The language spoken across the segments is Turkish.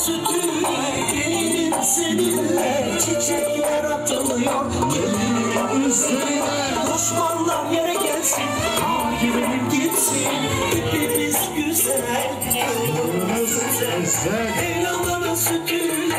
sütüne gelinim seninle Çiçekler atılıyor gelinim üstüne Düşmanlar yere gelsin. Hakimenim gitsin. Hepimiz güzel. Gönlümüz sensin Evlanların sütüne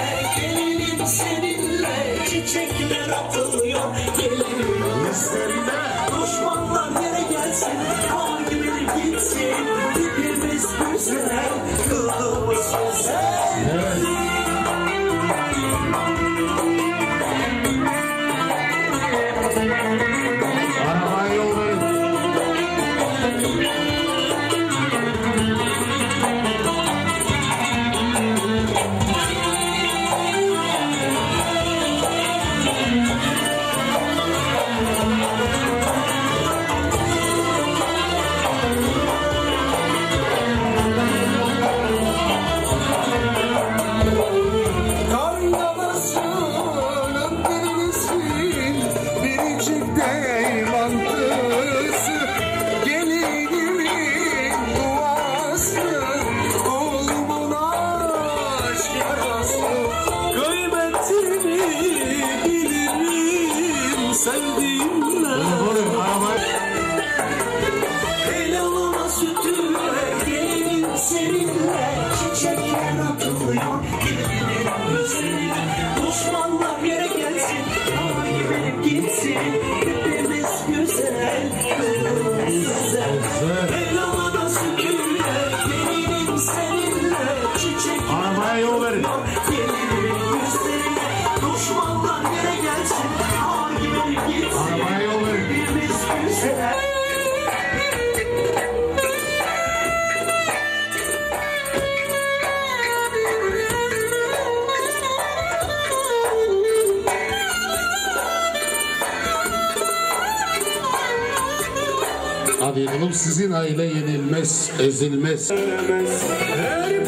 ezilmez. Her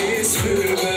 is für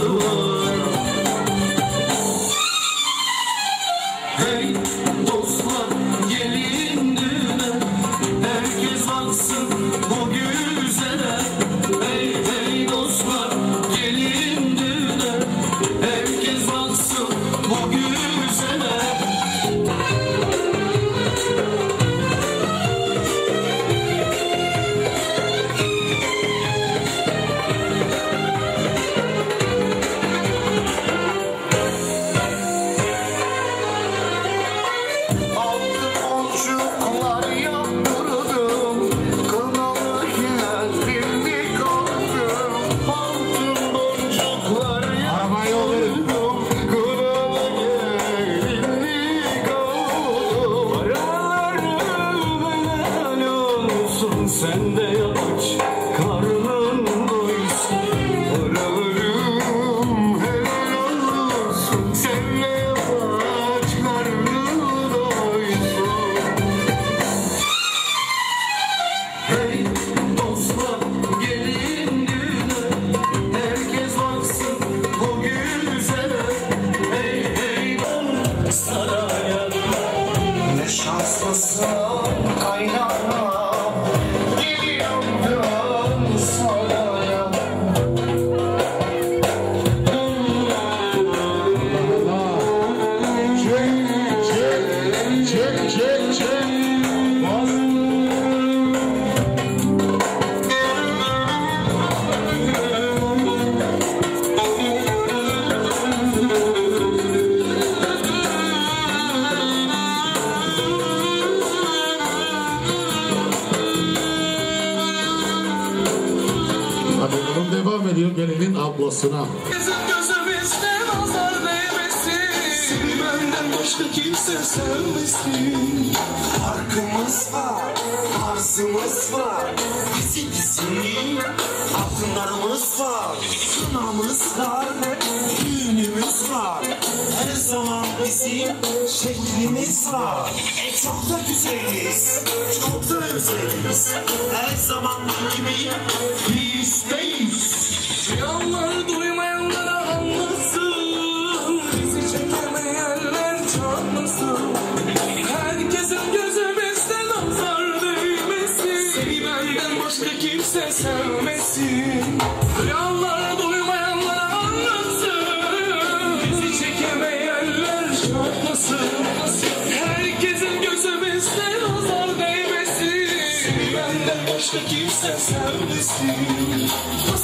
Oh. Yürgen'in ablasına. Bizim gözümüzde başka kimse sevmesin. Farkımız var, arzımız var. Bizi bizim altınlarımız var. Sınavımız var, düğünümüz var. Her zaman bizim şeklimiz var. E çok da güzeliz, çok da özeliz. Her zaman gibi bizdeyiz Yallah şey that's how we see.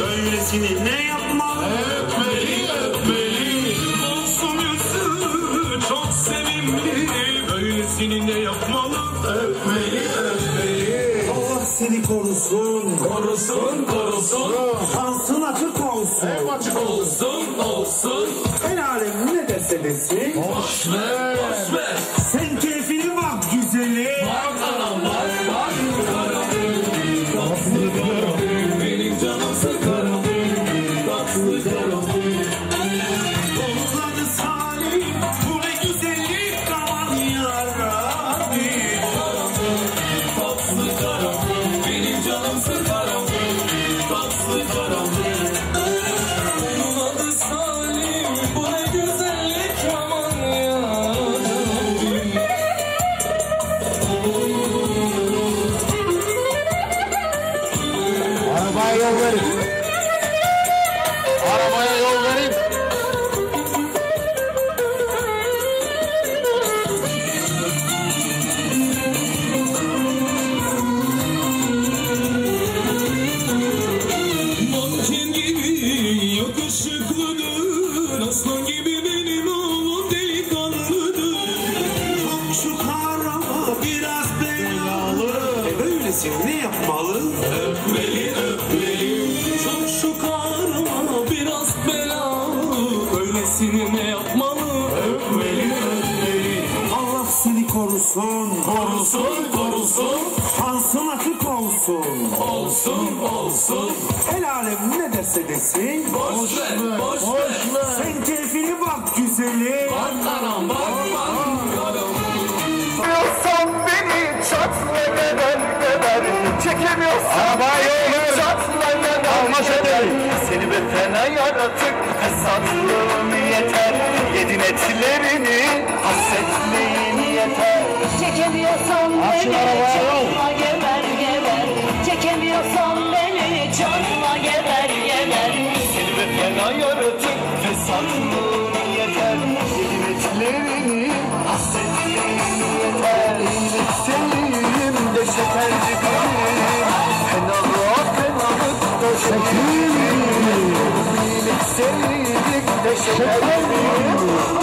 Böylesini ne yapmalı? Öpmeli öpmeli. Masum özlü, çok sevimli Böylesini ne yapmalı? öpmeli öpmeli Allah seni korusun Korusun korusun Şansın açık olsun Hep açık olsun. Olsun olsun El alem ne derse desin Boş ver. Boş ver Olsun olsun. El alem ne derse desin. Boş ver boş ver. Sen keyfine bak güzeli Bak anam bak bak. Çekemiyorsan beni çatla geber geber Çekemiyorsan Arabaya yol beni ver. çatla geber Alma şekeri. Seni be fena yaratık Fesatlığın yeter. Yedin etlerini Hasretliğin yeter. Çekemiyorsan Açın beni arabaya yol. Senin de şekerci gülüm Fenalık fenalık da Birlik sevdik de şekerim